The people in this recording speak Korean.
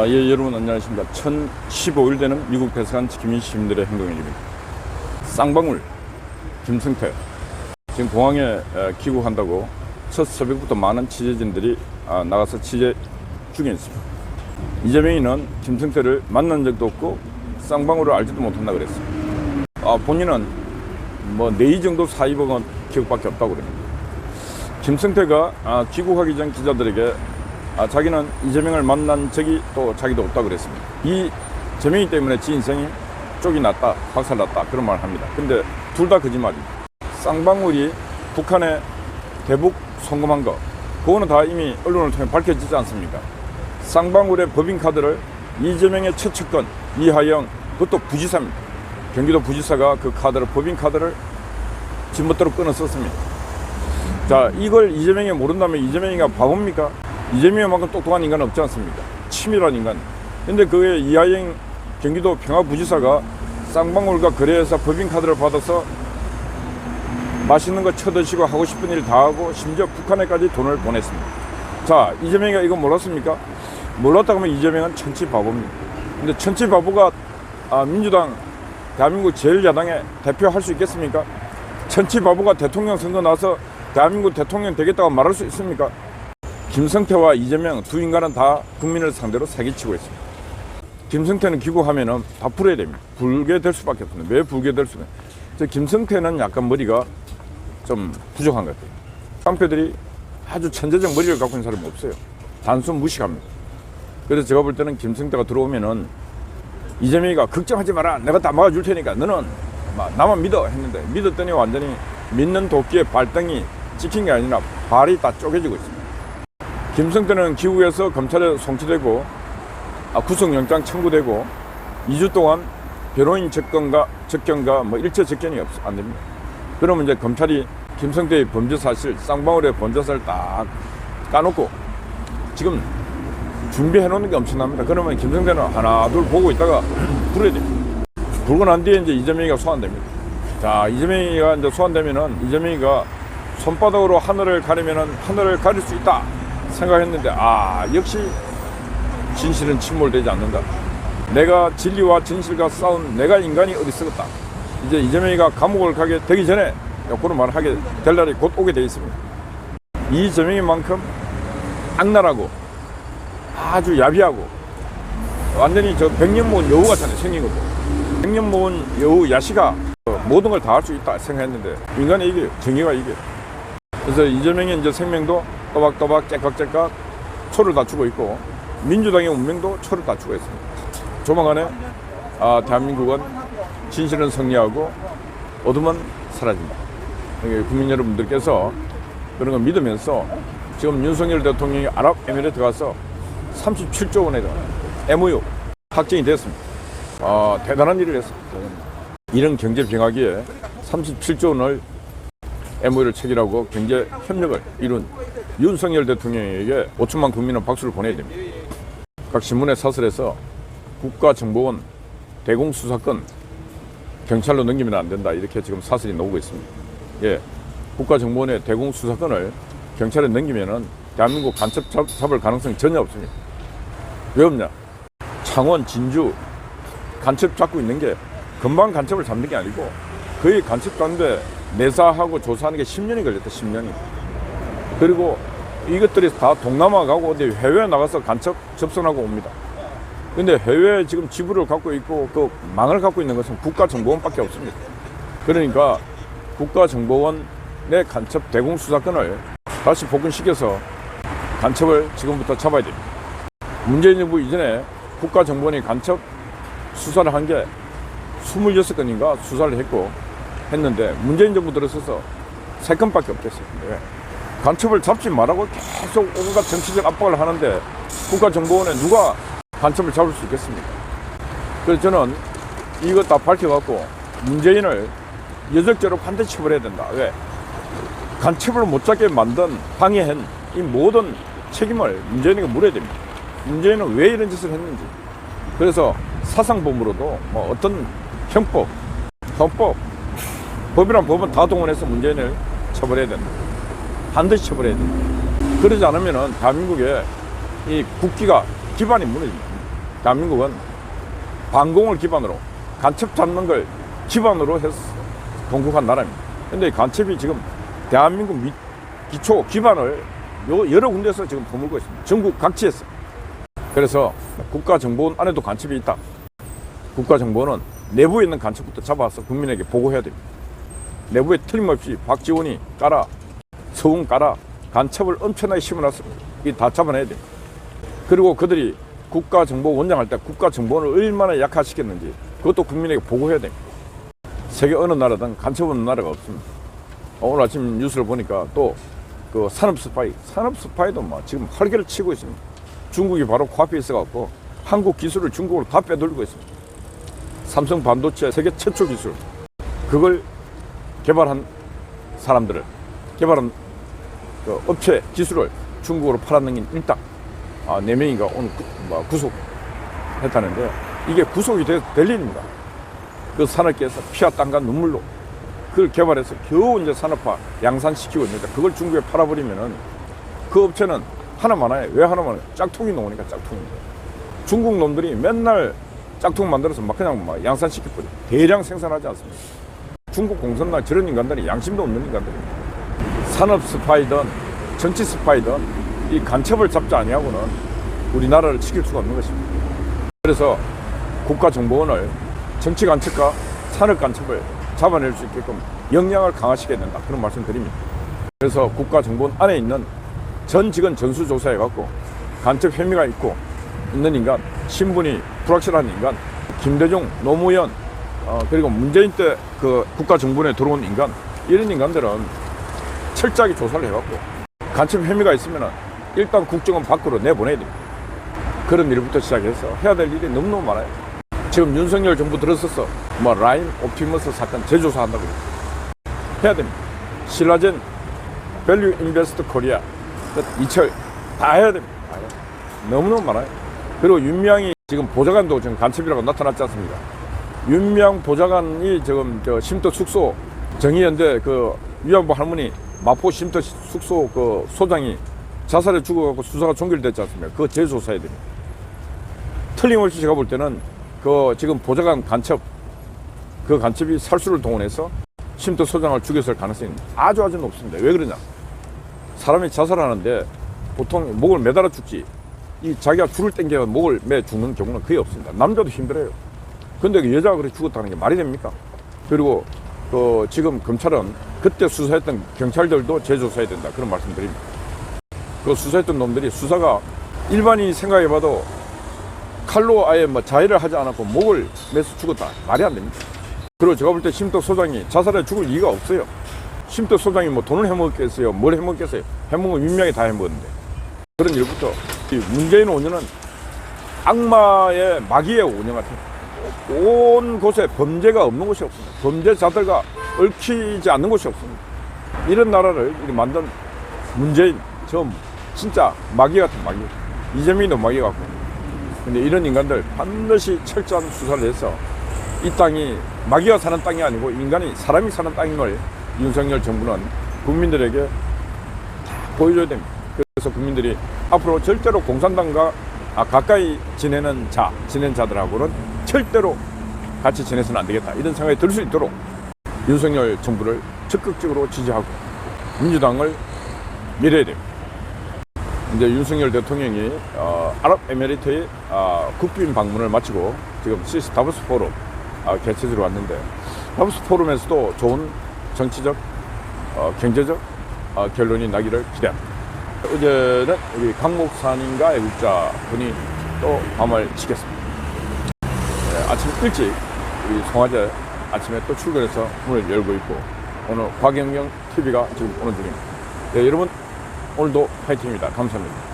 아, 예, 여러분 안녕하십니까. 1015일 되는 미국 배석한 김민 시민들의 행동일입니다. 쌍방울, 김승태. 지금 공항에 에, 귀국한다고 첫 새벽부터 많은 취재진들이 아, 나가서 취재 중에 있습니다. 이재명이는 김승태를 만난 적도 없고 쌍방울을 알지도 못한다 그랬어요. 아, 본인은 뭐 내의 정도 사입은 기억밖에 없다고 그래요. 김승태가 아, 귀국하기 전 기자들에게 아, 자기는 이재명을 만난 적이 또 자기도 없다고 그랬습니다. 이 재명이 때문에 지 인생이 쪽이 났다, 박살났다 그런 말을 합니다. 근데 둘 다 거짓말입니다. 쌍방울이 북한에 대북 송금한 거 그거는 다 이미 언론을 통해 밝혀지지 않습니까? 쌍방울의 법인카드를 이재명의 최측근 이하영 그것도 부지사입니다. 경기도 부지사가 그 카드를 법인카드를 지멋대로 끊어 썼습니다. 자, 이걸 이재명이 모른다면 이재명이가 바보입니까? 이재명만큼 똑똑한 인간은 없지 않습니까? 치밀한 인간. 근데 그게 이하영 경기도 평화부지사가 쌍방울과 거래해서 법인카드를 받아서 맛있는 거 쳐드시고 하고 싶은 일 다 하고 심지어 북한에까지 돈을 보냈습니다. 자, 이재명이가 이거 몰랐습니까? 몰랐다 그러면 이재명은 천치 바보입니다. 근데 천치 바보가 아, 민주당 대한민국 제1야당의 대표할 수 있겠습니까? 천치 바보가 대통령 선거 나서 대한민국 대통령 되겠다고 말할 수 있습니까? 김성태와 이재명 두 인간은 다 국민을 상대로 사기치고 있습니다. 김성태는 귀국하면은 다 불어야 됩니다. 불게 될 수밖에 없습니다. 왜 불게 될 수가? 저 김성태는 약간 머리가 좀 부족한 것 같아요. 깡패들이 아주 천재적 머리를 갖고 있는 사람이 없어요. 단순 무식합니다. 그래서 제가 볼 때는 김성태가 들어오면은 이재명이가 걱정하지 마라. 내가 다 막아줄 테니까 너는 막 나만 믿어 했는데 믿었더니 완전히 믿는 도끼의 발등이 찍힌 게 아니라 발이 다 쪼개지고 있습니다. 김성태는 기국에서 검찰에 송치되고 아, 구속영장 청구되고 2주 동안 변호인 접견과 접견과 뭐 일체 접견이 없, 안 됩니다. 그러면 이제 검찰이 김성태의 범죄 사실, 쌍방울의 범죄 사실 딱 까놓고 지금 준비해 놓는 게 엄청납니다. 그러면 김성태는 하나, 둘 보고 있다가 불어야 됩니다. 불고 난 뒤에 이제 이재명이가 소환됩니다. 자, 이재명이가 이제 소환되면은 이재명이가 손바닥으로 하늘을 가리면은 하늘을 가릴 수 있다 생각했는데 아, 역시 진실은 침몰되지 않는다. 내가 진리와 진실과 싸운 내가 인간이 어디 쓰겠다. 이제 이재명이가 감옥을 가게 되기 전에 그런 말을 하게 될 날이 곧 오게 되어 있습니다. 이재명이만큼 악랄하고 아주 야비하고 완전히 저 백년 모은 여우 같잖아요 생긴 것도 백년 모은 여우 야시가 모든 걸 다 할 수 있다 생각했는데 인간의 이게 정의가 이게 그래서 이재명의 이제 생명도 또박또박 깨깍깨깍 초를 다투고 있고 민주당의 운명도 초를 다투고 있습니다. 조만간에 아, 대한민국은 진실은 승리하고 어둠은 사라진다. 국민 여러분들께서 그런 걸 믿으면서 지금 윤석열 대통령이 아랍에미레이트 가서 37조 원의 MOU 확정이 됐습니다. 아, 대단한 일을 했습니다. 이런 경제 병하기에 37조 원을 MOU를 체결하고 경제 협력을 이룬 윤석열 대통령에게 5천만 국민은 박수를 보내야 됩니다. 각 신문의 사설에서 국가정보원 대공수사권 경찰로 넘기면 안 된다 이렇게 지금 사설이 나오고 있습니다. 예, 국가정보원의 대공수사권을 경찰에 넘기면은 대한민국 간첩 잡, 잡을 가능성이 전혀 없습니다. 왜 없냐? 창원, 진주 간첩 잡고 있는 게 금방 간첩을 잡는 게 아니고 거의 간첩 잡는데 내사하고 조사하는 게 10년이 걸렸다, 10년이. 그리고 이것들이 다 동남아 가고 어디 해외 나가서 간첩 접선하고 옵니다. 근데 해외에 지금 지부를 갖고 있고 그 망을 갖고 있는 것은 국가정보원밖에 없습니다. 그러니까 국가정보원의 간첩 대공 수사권을 다시 복원시켜서 간첩을 지금부터 잡아야 됩니다. 문재인 정부 이전에 국가정보원이 간첩 수사를 한 게 26건인가 수사를 했고 했는데 문재인 정부 들어서서 3건밖에 없겠어요. 왜? 간첩을 잡지 말라고 계속 온갖 정치적 압박을 하는데 국가정보원에 누가 간첩을 잡을 수 있겠습니까? 그래서 저는 이거 다 밝혀갖고 문재인을 여적죄로 반드시 처벌해야 된다. 왜? 간첩을 못 잡게 만든 방해한 이 모든 책임을 문재인에게 물어야 됩니다. 문재인은 왜 이런 짓을 했는지. 그래서 사상범으로도 뭐 어떤 형법, 헌법, 법이란 법은 다 동원해서 문재인을 처벌해야 된다. 반드시 처벌해야 된다. 그러지 않으면은 대한민국의 이 국기가 기반이 무너집니다. 대한민국은 방공을 기반으로 간첩 잡는 걸 기반으로 해서 건국한 나라입니다. 근데 간첩이 지금 대한민국 미- 기초 기반을 요 여러 군데서 지금 버물고 있습니다. 전국 각지에서. 그래서 국가정보원 안에도 간첩이 있다. 국가정보원은 내부에 있는 간첩부터 잡아서 국민에게 보고해야 됩니다. 내부에 틀림없이 박지원이 깔아, 서훈 깔아, 간첩을 엄청나게 심어놨습니다. 이 다 잡아내야 됩니다. 그리고 그들이 국가정보 원장 할 때 국가정보원을 얼마나 약화시켰는지 그것도 국민에게 보고해야 됩니다. 세계 어느 나라든 간첩 없는 나라가 없습니다. 어, 오늘 아침 뉴스를 보니까 또 그 산업 스파이, 산업 스파이도 뭐 지금 활개를 치고 있습니다. 중국이 바로 코앞에 있어갖고 한국 기술을 중국으로 다 빼돌리고 있습니다. 삼성 반도체 세계 최초 기술, 그걸 개발한 사람들을, 개발한 그 업체 기술을 중국으로 팔아넘긴 일당, 아, 네 명인가 오늘 구, 뭐, 구속했다는데 이게 구속이 되, 될 일입니다. 그 산업계에서 피와 땀과 눈물로 그걸 개발해서 겨우 이제 산업화 양산시키고 있는데 그걸 중국에 팔아버리면은 그 업체는 하나만 해. 왜 하나만 해? 짝퉁이 나오니까 짝퉁입니다. 중국 놈들이 맨날 짝퉁 만들어서 막 그냥 막 양산시켜버려. 대량 생산하지 않습니다. 중국 공산당 저런 인간들이 양심도 없는 인간들입니다. 산업 스파이든 정치 스파이든 이 간첩을 잡지 아니하고는 우리나라를 지킬 수가 없는 것입니다. 그래서 국가정보원을 정치 간첩과 산업 간첩을 잡아낼 수 있게끔 역량을 강화시켜야 된다. 그런 말씀 드립니다. 그래서 국가정보원 안에 있는 전 직원 전수조사해 갖고 간첩 혐의가 있고 있는 인간, 신분이 불확실한 인간, 김대중, 노무현, 어, 그리고 문재인 때 그 국가정보원에 들어온 인간, 이런 인간들은 철저하게 조사를 해갖고 간첩 혐의가 있으면 일단 국정원 밖으로 내보내야 됩니다. 그런 일부터 시작해서 해야 될 일이 너무너무 많아요. 지금 윤석열 정부 들어서서 뭐 라인 옵티머스 사건 재조사한다고 그래요. 해야 됩니다. 신라젠 밸류 인베스트 코리아 그 이철 다 해야 됩니다. 너무너무 많아요. 그리고 윤명이 지금 보좌관도 지금 간첩이라고 나타났지 않습니까? 윤명 보좌관이 지금 저 쉼터 숙소 정의연대 그 위안부 할머니 마포 쉼터 숙소 그 소장이 자살해 죽어갖고 수사가 종결됐지 않습니까? 그거 재조사해야 됩니다. 틀림없이 제가 볼 때는 그 지금 보좌관 간첩 그 간첩이 살수를 동원해서 쉼터 소장을 죽였을 가능성이 아주 아주 높습니다. 왜 그러냐? 사람이 자살하는데 보통 목을 매달아 죽지 이 자기가 줄을 당겨 목을 매 죽는 경우는 거의 없습니다. 남자도 힘들어요. 근데 그 여자가 그렇게 죽었다는 게 말이 됩니까? 그리고 그 지금 검찰은 그때 수사했던 경찰들도 재조사해야 된다 그런 말씀드립니다. 그 수사했던 놈들이 수사가 일반인이 생각해봐도 칼로 아예 뭐 자해를 하지 않았고 목을 매서 죽었다 말이 안 됩니다. 그리고 제가 볼 때 심덕 소장이 자살해 죽을 이유가 없어요. 심덕 소장이 뭐 돈을 해먹겠어요? 뭘 해먹겠어요? 해먹은 윤명이 다 해먹었는데 그런 일부터 이 문재인 5년은 악마의 마귀의 5년 같아요. 온 곳에 범죄가 없는 곳이 없습니다. 범죄자들과 얽히지 않는 곳이 없습니다. 이런 나라를 만든 문재인 저 진짜 마귀 같은 마귀. 이재명도 마귀 같고. 근데 이런 인간들 반드시 철저한 수사를 해서 이 땅이 마귀가 사는 땅이 아니고 인간이 사람이 사는 땅인 걸 윤석열 정부는 국민들에게 다 보여줘야 됩니다. 그래서 국민들이 앞으로 절대로 공산당과 아, 가까이 지내는 자, 지낸 자들하고는 절대로 같이 지내서는 안 되겠다. 이런 생각이 들 수 있도록 윤석열 정부를 적극적으로 지지하고 민주당을 밀어야 됩니다. 이제 윤석열 대통령이 어, 아랍에미리트의 어, 국빈 방문을 마치고 지금 스위스 다보스 포럼 어, 개최지로 왔는데 다보스 포럼에서도 좋은 정치적, 어, 경제적 어, 결론이 나기를 기대합니다. 어제는 우리 강목산인가 애국자 분이 또 밤을 지켰습니다. 네, 아침 일찍 우리 송화제 아침에 또 출근해서 문을 열고 있고 오늘 곽영경 TV가 지금 오는 중입니다. 네, 여러분 오늘도 파이팅입니다. 감사합니다.